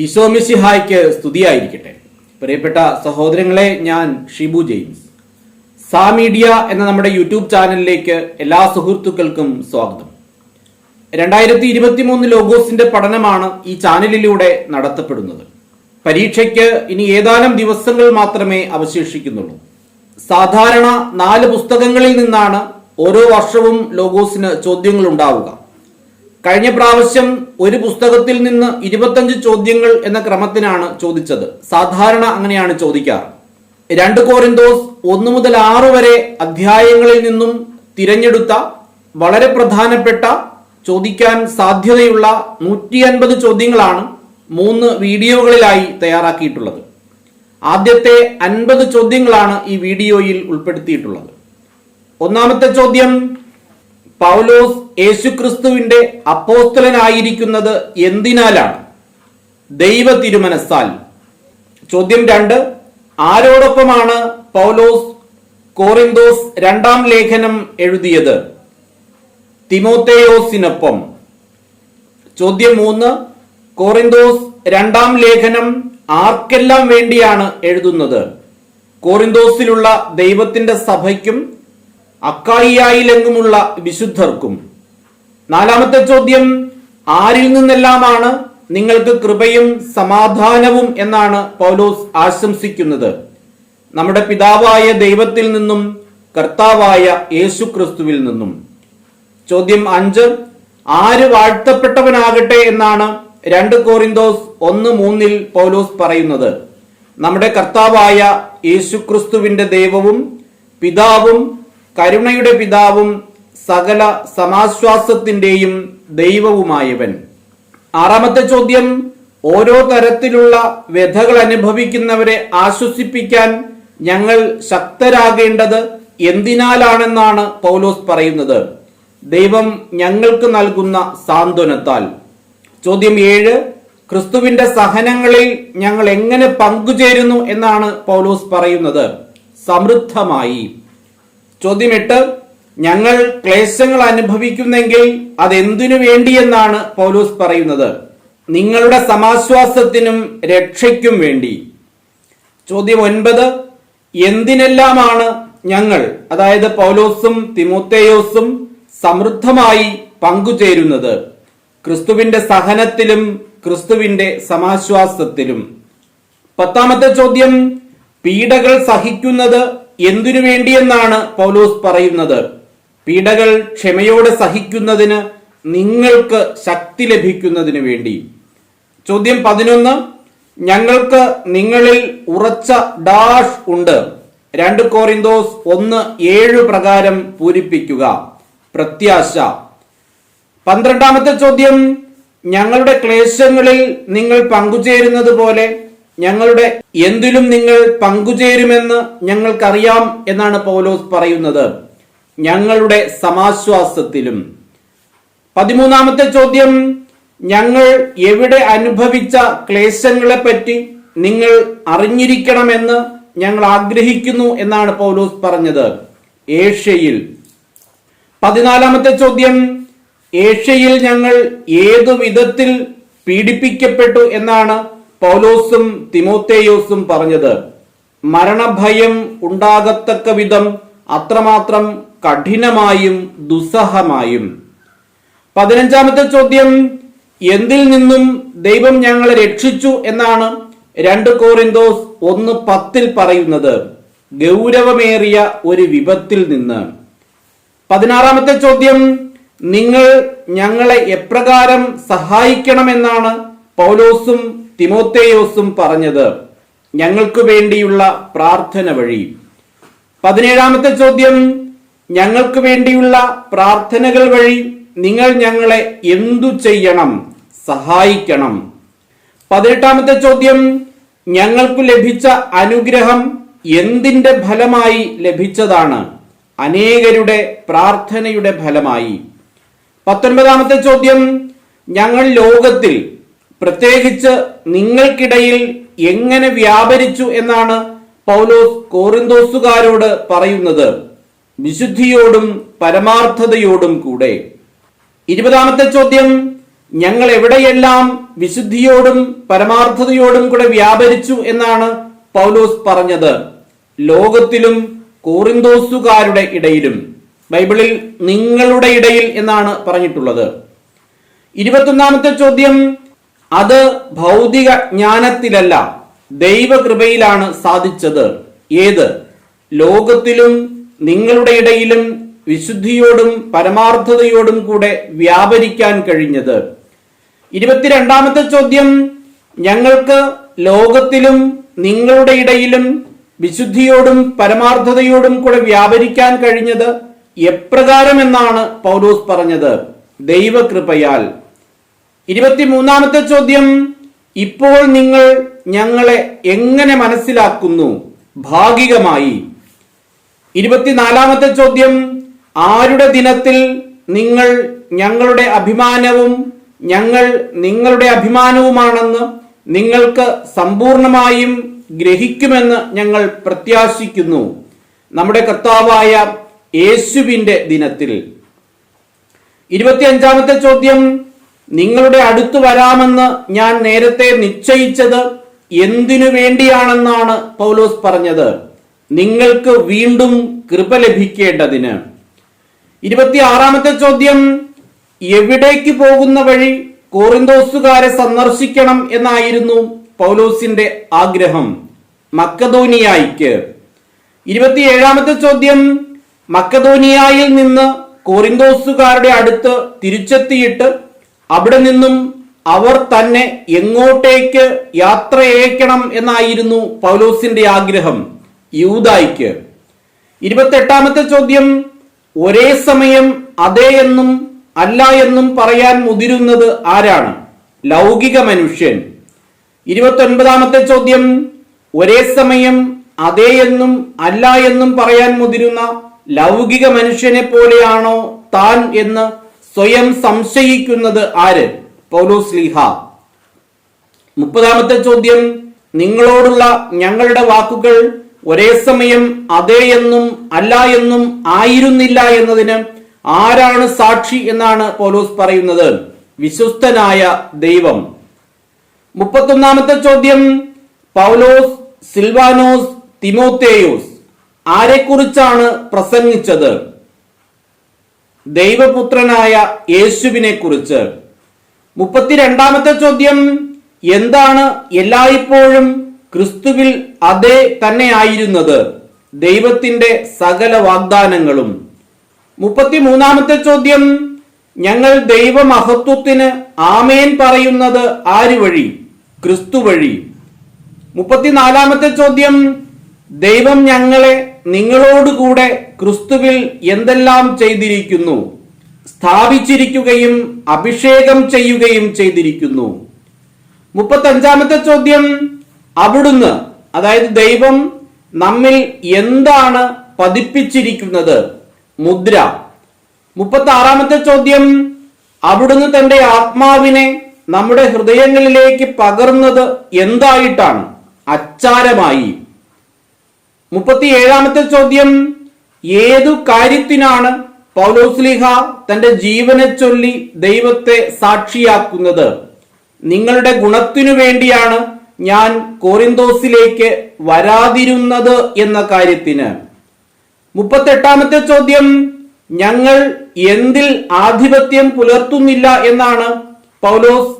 ഈശോമിസിഹായ്ക്ക് സ്തുതിയായിരിക്കട്ടെ. പ്രിയപ്പെട്ട സഹോദരങ്ങളെ ഞാൻ ഷിബു ജെയിംസ്. സാ മീഡിയ എന്ന നമ്മുടെ യൂട്യൂബ് ചാനലിലേക്ക് എല്ലാ സുഹൃത്തുക്കൾക്കും സ്വാഗതം. രണ്ടായിരത്തി ഇരുപത്തി മൂന്ന് ലോഗോസിന്റെ പഠനമാണ് ഈ ചാനലിലൂടെ നടത്തപ്പെടുന്നത്. പരീക്ഷയ്ക്ക് ഇനി ഏതാനും ദിവസങ്ങൾ മാത്രമേ അവശേഷിക്കുന്നുള്ളൂ. സാധാരണ നാല് പുസ്തകങ്ങളിൽ നിന്നാണ് ഓരോ വർഷവും ലോഗോസിന് ചോദ്യങ്ങൾ ഉണ്ടാവുക കഴിഞ്ഞ പ്രാവശ്യം ഒരു പുസ്തകത്തിൽ നിന്ന് ഇരുപത്തഞ്ച് ചോദ്യങ്ങൾ എന്ന ക്രമത്തിനാണ് ചോദിച്ചത്. സാധാരണ അങ്ങനെയാണ് ചോദിക്കാറ്. രണ്ട് കോറിന്തോസ് ഒന്ന് മുതൽ ആറ് വരെ അധ്യായങ്ങളിൽ നിന്നും തിരഞ്ഞെടുത്ത വളരെ പ്രധാനപ്പെട്ട ചോദിക്കാൻ സാധ്യതയുള്ള നൂറ്റി അൻപത് ചോദ്യങ്ങളാണ് മൂന്ന് വീഡിയോകളിലായി തയ്യാറാക്കിയിട്ടുള്ളത്. ആദ്യത്തെ അൻപത് ചോദ്യങ്ങളാണ് ഈ വീഡിയോയിൽ ഉൾപ്പെടുത്തിയിട്ടുള്ളത്. ഒന്നാമത്തെ ചോദ്യം പൗലോസ് യേശുക്രിസ്തുവിന്റെ അപ്പോസ്തലനായിരിക്കുന്നത് എന്തിനാലാണ്? ദൈവ തിരുമനസ്സാൽ ചോദ്യം രണ്ട് ആരോടൊപ്പമാണ് പൗലോസ് കോറിന്തോസ് രണ്ടാം ലേഖനം എഴുതിയത്? തിമോത്തേയോസിനൊപ്പം. ചോദ്യം മൂന്ന് കോറിന്തോസ് രണ്ടാം ലേഖനം ആർക്കെല്ലാം വേണ്ടിയാണ് എഴുതുന്നത്? കോറിന്തോസിലുള്ള ദൈവത്തിന്റെ സഭയ്ക്കും അക്കായിയായിലെങ്ങുമുള്ള വിശുദ്ധർക്കും. നാലാമത്തെ ചോദ്യം ആരിൽ നിന്നെല്ലാമാണ് നിങ്ങൾക്ക് കൃപയും സമാധാനവും എന്നാണ് പൗലോസ് ആശംസിക്കുന്നത്. നമ്മുടെ പിതാവായ ദൈവത്തിൽ നിന്നും കർത്താവായ യേശു ക്രിസ്തുവിൽ നിന്നും. ചോദ്യം അഞ്ച് ആര് വാഴ്ത്തപ്പെട്ടവനാകട്ടെ എന്നാണ് രണ്ട് കോറിന്തോസ് ഒന്ന് മൂന്നിൽ പൗലോസ് പറയുന്നത്. നമ്മുടെ കർത്താവായ യേശുക്രിസ്തുവിന്റെ ദൈവവും പിതാവും കരുണയുടെ പിതാവും സകല സമാശ്വാസത്തിന്റെയും ദൈവവുമായവൻ. ആറാമത്തെ ചോദ്യം ഓരോ തരത്തിലുള്ള വ്യഥകൾ അനുഭവിക്കുന്നവരെ ആശ്വസിപ്പിക്കാൻ ഞങ്ങൾ ശക്തരാകേണ്ടത് എന്തിനാലാണെന്നാണ് പൗലോസ് പറയുന്നത്. ദൈവം ഞങ്ങൾക്ക് നൽകുന്ന സാന്ത്വനത്താൽ. ചോദ്യം ഏഴ് ക്രിസ്തുവിന്റെ സഹനങ്ങളിൽ ഞങ്ങൾ എങ്ങനെ പങ്കുചേരുന്നു എന്നാണ് പൗലോസ് പറയുന്നത്. സമൃദ്ധമായി. ചോദ്യം എട്ട് ഞങ്ങൾ ക്ലേശങ്ങൾ അനുഭവിക്കുന്നെങ്കിൽ അതെന്തിനു വേണ്ടിയെന്നാണ് പൗലൂസ് പറയുന്നത്? നിങ്ങളുടെ സമാശ്വാസത്തിനും രക്ഷയ്ക്കും വേണ്ടി. ചോദ്യം ഒൻപത് എന്തിനെല്ലാമാണ് ഞങ്ങൾ അതായത് പൗലോസും തിമോത്തേയോസും സമൃദ്ധമായി പങ്കുചേരുന്നത്? ക്രിസ്തുവിന്റെ സഹനത്തിലും ക്രിസ്തുവിന്റെ സമാശ്വാസത്തിലും. പത്താമത്തെ ചോദ്യം പീഡകൾ സഹിക്കുന്നത് എന്തിനു വേണ്ടിയെന്നാണ് പൗലോസ് പറയുന്നത്? പീഡകൾ ക്ഷമയോടെ സഹിക്കുന്നതിന് നിങ്ങൾക്ക് ശക്തി ലഭിക്കുന്നതിന് വേണ്ടി. ചോദ്യം പതിനൊന്ന് ഞങ്ങൾക്ക് നിങ്ങളിൽ ഉറച്ച ഡാഷ് ഉണ്ട്. രണ്ട് കോറിന്തോസ് ഒന്ന് ഏഴ് പ്രകാരം പൂരിപ്പിക്കുക. പ്രത്യാശ. പന്ത്രണ്ടാമത്തെ ചോദ്യം ഞങ്ങളുടെ ക്ലേശങ്ങളിൽ നിങ്ങൾ പങ്കുചേരുന്നത് പോലെ ഞങ്ങളുടെ എന്തിലും നിങ്ങൾ പങ്കുചേരുമെന്ന് ഞങ്ങൾക്കറിയാം എന്നാണ് പൗലോസ് പറയുന്നത്. ഞങ്ങളുടെ സമാശ്വാസത്തിലും. പതിമൂന്നാമത്തെ ചോദ്യം ഞങ്ങൾ എവിടെ അനുഭവിച്ച ക്ലേശങ്ങളെ പറ്റി നിങ്ങൾ അറിഞ്ഞിരിക്കണമെന്ന് ഞങ്ങൾ ആഗ്രഹിക്കുന്നു എന്നാണ് പൗലോസ് പറഞ്ഞത്. ഏഷ്യയിൽ. പതിനാലാമത്തെ ചോദ്യം ഏഷ്യയിൽ ഞങ്ങൾ ഏതു വിധത്തിൽ പീഡിപ്പിക്കപ്പെട്ടു എന്നാണ് പൗലോസും തിമോത്തേയോസും പറഞ്ഞത് മരണഭയം ഉണ്ടാകത്തക്ക വിധം അത്രമാത്രം കഠിനമായും ദുസ്സഹമായും. പതിനഞ്ചാമത്തെ ചോദ്യം എന്തിൽ നിന്നും ദൈവം ഞങ്ങളെ രക്ഷിച്ചു എന്നാണ് രണ്ട് കോറിന്തോസ് ഒന്ന് പത്തിൽ പറയുന്നത് ഗൗരവമേറിയ ഒരു വിപത്തിൽ നിന്ന്. പതിനാറാമത്തെ ചോദ്യം നിങ്ങൾ ഞങ്ങളെ എപ്രകാരം സഹായിക്കണമെന്നാണ് പൗലോസും തിമോത്തേയോസും പറഞ്ഞത് ഞങ്ങൾക്ക് വേണ്ടിയുള്ള പ്രാർത്ഥന വഴി. പതിനേഴാമത്തെ ചോദ്യം ഞങ്ങൾക്ക് വേണ്ടിയുള്ള പ്രാർത്ഥനകൾ വഴി നിങ്ങൾ ഞങ്ങളെ എന്തു ചെയ്യണം? സഹായിക്കണം. പതിനെട്ടാമത്തെ ചോദ്യം ഞങ്ങൾക്ക് ലഭിച്ച അനുഗ്രഹം എന്തിന്റെ ഫലമായി ലഭിച്ചതാണ്? അനേകരുടെ പ്രാർത്ഥനയുടെ ഫലമായി. പത്തൊൻപതാമത്തെ ചോദ്യം ഞങ്ങൾ ലോകത്തിൽ പ്രത്യേകിച്ച് നിങ്ങൾക്കിടയിൽ എങ്ങനെ വ്യാപരിച്ചു എന്നാണ് പൗലോസ് കോറിന്തോസുകാരോട് പറയുന്നത്. വിശുദ്ധിയോടും പരമാർത്ഥതയോടും കൂടെ. ഇരുപതാമത്തെ ചോദ്യം ഞങ്ങൾ എവിടെയെല്ലാം വിശുദ്ധിയോടും പരമാർത്ഥതയോടും കൂടെ വ്യാപരിച്ചു എന്നാണ് പൗലോസ് പറഞ്ഞത്. ലോകത്തിലും കോറിന്തോസുകാരുടെ ഇടയിലും. ബൈബിളിൽ നിങ്ങളുടെ ഇടയിൽ എന്നാണ് പറഞ്ഞിട്ടുള്ളത്. ഇരുപത്തൊന്നാമത്തെ ചോദ്യം അത് ഭൗതിക ജ്ഞാനത്തിലല്ല ദൈവകൃപയിലാണ് സാധിച്ചത്. ഏത്? ലോകത്തിലും നിങ്ങളുടെ ഇടയിലും വിശുദ്ധിയോടും പരമാർത്ഥതയോടും കൂടെ വ്യാപരിക്കാൻ കഴിഞ്ഞത്. ഇരുപത്തിരണ്ടാമത്തെ ചോദ്യം ഞങ്ങൾക്ക് ലോകത്തിലും നിങ്ങളുടെ ഇടയിലും വിശുദ്ധിയോടും പരമാർത്ഥതയോടും കൂടെ വ്യാപരിക്കാൻ കഴിഞ്ഞത് എപ്രകാരം എന്നാണ് പൗലോസ് പറഞ്ഞത്? ദൈവകൃപയാൽ. ഇരുപത്തിമൂന്നാമത്തെ ചോദ്യം ഇപ്പോൾ നിങ്ങൾ ഞങ്ങളെ എങ്ങനെ മനസ്സിലാക്കുന്നു? ഭാഗികമായി. ഇരുപത്തിനാലാമത്തെ ചോദ്യം ആരുടെ ദിനത്തിൽ നിങ്ങൾ ഞങ്ങളുടെ അഭിമാനവും ഞങ്ങൾ നിങ്ങളുടെ അഭിമാനവുമാണെന്ന് നിങ്ങൾക്ക് സമ്പൂർണമായും ഗ്രഹിക്കുമെന്ന് ഞങ്ങൾ പ്രത്യാശിക്കുന്നു. നമ്മുടെ കർത്താവായ യേശുവിന്റെ ദിനത്തിൽ. ഇരുപത്തിയഞ്ചാമത്തെ ചോദ്യം നിങ്ങളുടെ അടുത്ത് വരാമെന്ന് ഞാൻ നേരത്തെ നിശ്ചയിച്ചത് എന്തിനു വേണ്ടിയാണെന്നാണ് പൗലോസ് പറഞ്ഞത്. നിങ്ങൾക്ക് വീണ്ടും കൃപ ലഭിക്കേണ്ടതിന്. ഇരുപത്തിയാറാമത്തെ ചോദ്യം എവിടേക്ക് പോകുന്ന വഴി കോറിന്തോസുകാരെ സന്ദർശിക്കണം എന്നായിരുന്നു പൗലോസിന്റെ ആഗ്രഹം. മക്കതോനിയായിക്ക് ഇരുപത്തിയേഴാമത്തെ ചോദ്യം മക്കതോനിയായിൽ നിന്ന് കോറിന്തോസുകാരുടെ അടുത്ത് തിരിച്ചെത്തിയിട്ട് അവിടെ നിന്നും അവർ തന്നെ എങ്ങോട്ടേക്ക് യാത്രയേക്കണം എന്നായിരുന്നു പൗലോസിന്റെ ആഗ്രഹം യൂതായിക്ക് ഇരുപത്തെട്ടാമത്തെ ചോദ്യം ഒരേ സമയം അതെ എന്നും അല്ല എന്നും പറയാൻ മുതിരുന്നത് ആരാണ്? ലൗകിക മനുഷ്യൻ. ഇരുപത്തൊൻപതാമത്തെ ചോദ്യം ഒരേ സമയം അതെ എന്നും അല്ല എന്നും പറയാൻ മുതിരുന്ന ലൗകിക മനുഷ്യനെ പോലെയാണോ താൻ എന്ന് സ്വയം സംശയിക്കുന്നത് ആര്? പൗലോസ് ലീഹ. മുപ്പതാമത്തെ ചോദ്യം നിങ്ങളോടുള്ള ഞങ്ങളുടെ വാക്കുകൾ ഒരേ സമയം അതെ എന്നും അല്ല എന്നും ആയിരുന്നില്ല എന്നതിന് ആരാണ് സാക്ഷി എന്നാണ് പൗലോസ് പറയുന്നത്? വിശ്വസ്തനായ ദൈവം. മുപ്പത്തൊന്നാമത്തെ ചോദ്യം പൗലോസ് സിൽവാനോസ് തിമോത്തേയോസ് ആരെക്കുറിച്ചാണ് പ്രസംഗിച്ചത്? ദൈവപുത്രനായ യേശുവിനെ കുറിച്ച് മുപ്പത്തിരണ്ടാമത്തെ ചോദ്യം എന്താണ് എല്ലായ്പ്പോഴും ക്രിസ്തുവിൽ അതേ തന്നെയായിരുന്നത് ദൈവത്തിന്റെ സകല വാഗ്ദാനങ്ങളും. മുപ്പത്തിമൂന്നാമത്തെ ചോദ്യം ഞങ്ങൾ ദൈവമഹത്വത്തിന് ആമേൻ പറയുന്നത് ആര് വഴി ക്രിസ്തു വഴി മുപ്പത്തിനാലാമത്തെ ചോദ്യം ദൈവം ഞങ്ങളെ നിങ്ങളോടുകൂടെ ക്രിസ്തുവിൽ എന്തെല്ലാം ചെയ്തിരിക്കുന്നു? സ്ഥാപിച്ചിരിക്കുകയും അഭിഷേകം ചെയ്യുകയും ചെയ്തിരിക്കുന്നു. മുപ്പത്തഞ്ചാമത്തെ ചോദ്യം അവിടുന്ന് അതായത് ദൈവം നമ്മിൽ എന്താണ് പതിപ്പിച്ചിരിക്കുന്നത്? മുദ്ര. മുപ്പത്തി ആറാമത്തെ ചോദ്യം അവിടുന്ന് തന്റെ ആത്മാവിനെ നമ്മുടെ ഹൃദയങ്ങളിലേക്ക് പകർന്നത് എന്തായിട്ടാണ്? അച്ചാരമായി. മുപ്പത്തിയേഴാമത്തെ ചോദ്യം ഏതു കാര്യത്തിനാണ് പൗലോസ്ലിഹ തന്റെ ജീവനെ ചൊല്ലി ദൈവത്തെ സാക്ഷിയാക്കുന്നത്? നിങ്ങളുടെ ഗുണത്തിനു വേണ്ടിയാണ് ഞാൻ കോറിന്തോസിലേക്ക് വരാതിരുന്നത് എന്ന കാര്യത്തിന്. മുപ്പത്തെട്ടാമത്തെ ചോദ്യം ഞങ്ങൾ എന്തിൽ ആധിപത്യം പുലർത്തുന്നില്ല എന്നാണ് പൗലോസ്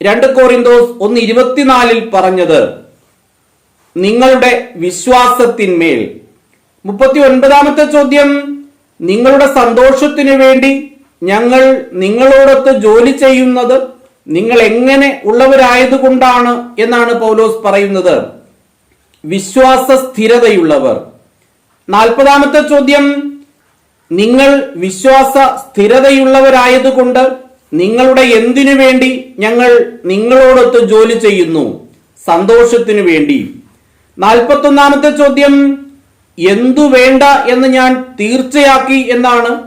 രണ്ട് കോറിന്തോസ് ഒന്ന് ഇരുപത്തിനാലിൽ പറഞ്ഞത്. നിങ്ങളുടെ വിശ്വാസത്തിന്മേൽ. മുപ്പത്തി ഒൻപതാമത്തെ ചോദ്യം. നിങ്ങളുടെ സന്തോഷത്തിനു വേണ്ടി ഞങ്ങൾ നിങ്ങളോടൊത്ത് ജോലി ചെയ്യുന്നത് നിങ്ങൾ എങ്ങനെ ഉള്ളവരായതുകൊണ്ടാണ് എന്നാണ് പൗലോസ് പറയുന്നത്. വിശ്വാസ സ്ഥിരതയുള്ളവർ. നാൽപ്പതാമത്തെ ചോദ്യം. നിങ്ങൾ വിശ്വാസ സ്ഥിരതയുള്ളവരായതുകൊണ്ട് നിങ്ങളുടെ എന്തിനു വേണ്ടി ഞങ്ങൾ നിങ്ങളോടൊത്ത് ജോലി ചെയ്യുന്നു? സന്തോഷത്തിനു വേണ്ടി. നാൽപ്പത്തൊന്നാമത്തെ ചോദ്യം എന്തു വേണ്ട എന്ന് ഞാൻ തീർച്ചയാക്കി എന്നാണ്.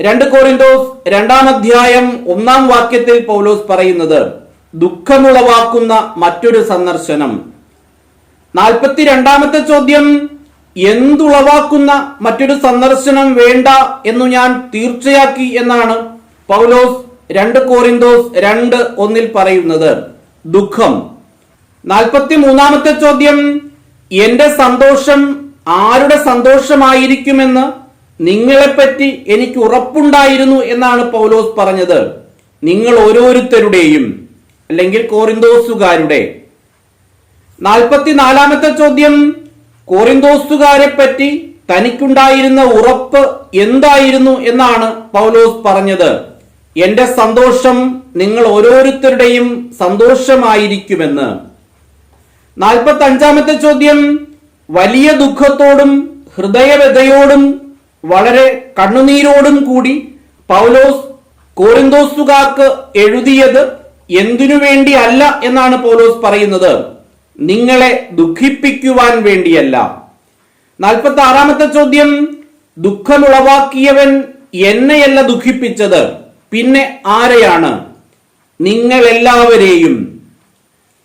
രണ്ട് കോറിന്തോസ് രണ്ടാം അധ്യായം ഒന്നാം വാക്യത്തിൽ പൗലോസ് പറയുന്നത് ദുഃഖമുളവാക്കുന്ന മറ്റൊരു സന്ദർശനം. നാൽപ്പത്തി രണ്ടാമത്തെ ചോദ്യം എന്തുളവാക്കുന്ന മറ്റൊരു സന്ദർശനം വേണ്ട എന്നു ഞാൻ തീർച്ചയാക്കി എന്നാണ് പൗലോസ് രണ്ട് കോറിന്തോസ് രണ്ട് ഒന്നിൽ പറയുന്നത് ദുഃഖം. നാൽപ്പത്തി മൂന്നാമത്തെ ചോദ്യം എന്റെ സന്തോഷം ആരുടെ സന്തോഷമായിരിക്കുമെന്ന് നിങ്ങളെപ്പറ്റി എനിക്ക് ഉറപ്പുണ്ടായിരുന്നു എന്നാണ് പൗലോസ് പറഞ്ഞത്. നിങ്ങൾ ഓരോരുത്തരുടെയും അല്ലെങ്കിൽ കോറിന്തോസുകാരുടെ നാൽപ്പത്തിനാലാമത്തെ ചോദ്യം കോറിന്തോസുകാരെ പറ്റി തനിക്കുണ്ടായിരുന്ന ഉറപ്പ് എന്തായിരുന്നു എന്നാണ് പൗലോസ് പറഞ്ഞത്. എന്റെ സന്തോഷം നിങ്ങൾ ഓരോരുത്തരുടെയും സന്തോഷമായിരിക്കുമെന്ന്. നാൽപ്പത്തി അഞ്ചാമത്തെ ചോദ്യം. വലിയ ദുഃഖത്തോടും ഹൃദയവ്യതയോടും വളരെ കണ്ണുനീരോടും കൂടി പൗലോസ് കോരിന്തോസുകാർക്ക് എഴുതിയത് എന്തിനു വേണ്ടി അല്ല എന്നാണ് പൗലോസ് പറയുന്നത്. നിങ്ങളെ ദുഃഖിപ്പിക്കുവാൻ വേണ്ടിയല്ല. നാൽപ്പത്തി ആറാമത്തെ ചോദ്യം. ദുഃഖമുളവാക്കിയവൻ എന്നെയല്ല ദുഃഖിപ്പിച്ചത്. പിന്നെ ആരെയാണ്? നിങ്ങൾ എല്ലാവരെയും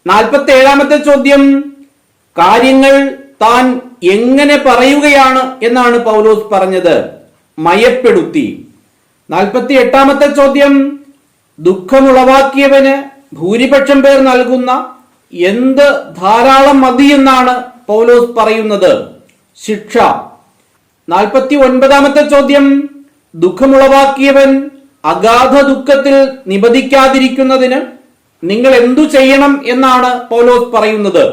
നാൽപ്പത്തി ഏഴാമത്തെ ചോദ്യം കാര്യങ്ങൾ താൻ എങ്ങനെ പറയുകയാണ് എന്നാണ് പൗലോസ് പറഞ്ഞത്. മയപ്പെടുത്തി. നാൽപ്പത്തി എട്ടാമത്തെ ചോദ്യം ദുഃഖമുളവാക്കിയവന് ഭൂരിപക്ഷം പേർ നൽകുന്ന എന്ത് ധാരാളം മതിയെന്നാണ് പൗലോസ് പറയുന്നത്. ശിക്ഷ. നാൽപ്പത്തി ഒൻപതാമത്തെ ചോദ്യം ദുഃഖമുളവാക്കിയവൻ അഗാധ ദുഃഖത്തിൽ നിബദിക്കാതിരിക്കുന്നതിന് നിങ്ങൾ എന്തു ചെയ്യണം എന്നാണ് പൗലോസ് പറയുന്നത്?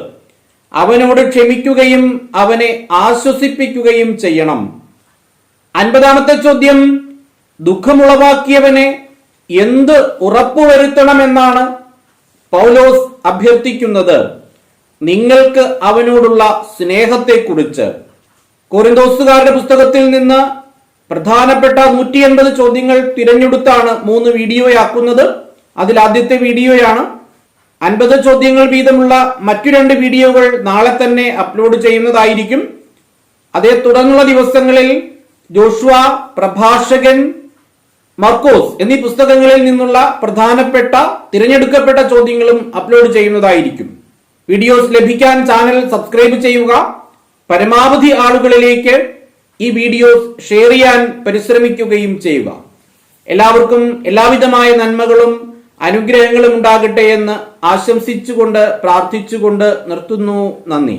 അവനോട് ക്ഷമിക്കുകയും അവനെ ആശ്വസിപ്പിക്കുകയും ചെയ്യണം. അൻപതാമത്തെ ചോദ്യം ദുഃഖമുളവാക്കിയവനെ എന്ത് ഉറപ്പുവരുത്തണമെന്നാണ് പൗലോസ് അഭ്യർത്ഥിക്കുന്നത്. നിങ്ങൾക്ക് അവനോടുള്ള സ്നേഹത്തെക്കുറിച്ച്. കോറിന്തോസുകാരുടെ പുസ്തകത്തിൽ നിന്ന് പ്രധാനപ്പെട്ട നൂറ്റി എൺപത് ചോദ്യങ്ങൾ തിരഞ്ഞെടുത്താണ് മൂന്ന് വീഡിയോയാക്കുന്നത്. അതിൽ ആദ്യത്തെ വീഡിയോയാണ്. അൻപത് ചോദ്യങ്ങൾ വീതമുള്ള മറ്റു രണ്ട് വീഡിയോകൾ നാളെ തന്നെ അപ്ലോഡ് ചെയ്യുന്നതായിരിക്കും. അതേ തുടർന്നുള്ള ദിവസങ്ങളിൽ ജോഷുവ പ്രഭാഷകൻ മർക്കോസ് എന്നീ പുസ്തകങ്ങളിൽ നിന്നുള്ള പ്രധാനപ്പെട്ട തിരഞ്ഞെടുക്കപ്പെട്ട ചോദ്യങ്ങളും അപ്ലോഡ് ചെയ്യുന്നതായിരിക്കും. വീഡിയോസ് ലഭിക്കാൻ ചാനൽ സബ്സ്ക്രൈബ് ചെയ്യുക. പരമാവധി ആളുകളിലേക്ക് ഈ വീഡിയോസ് ഷെയർ ചെയ്യാൻ പരിശ്രമിക്കുകയും ചെയ്യുക. എല്ലാവർക്കും എല്ലാവിധമായ നന്മകളും അനുഗ്രഹങ്ങളും ഉണ്ടാകട്ടെ എന്ന് ആശംസിച്ചുകൊണ്ട് പ്രാർത്ഥിച്ചുകൊണ്ട് നിർത്തുന്നു. നന്ദി.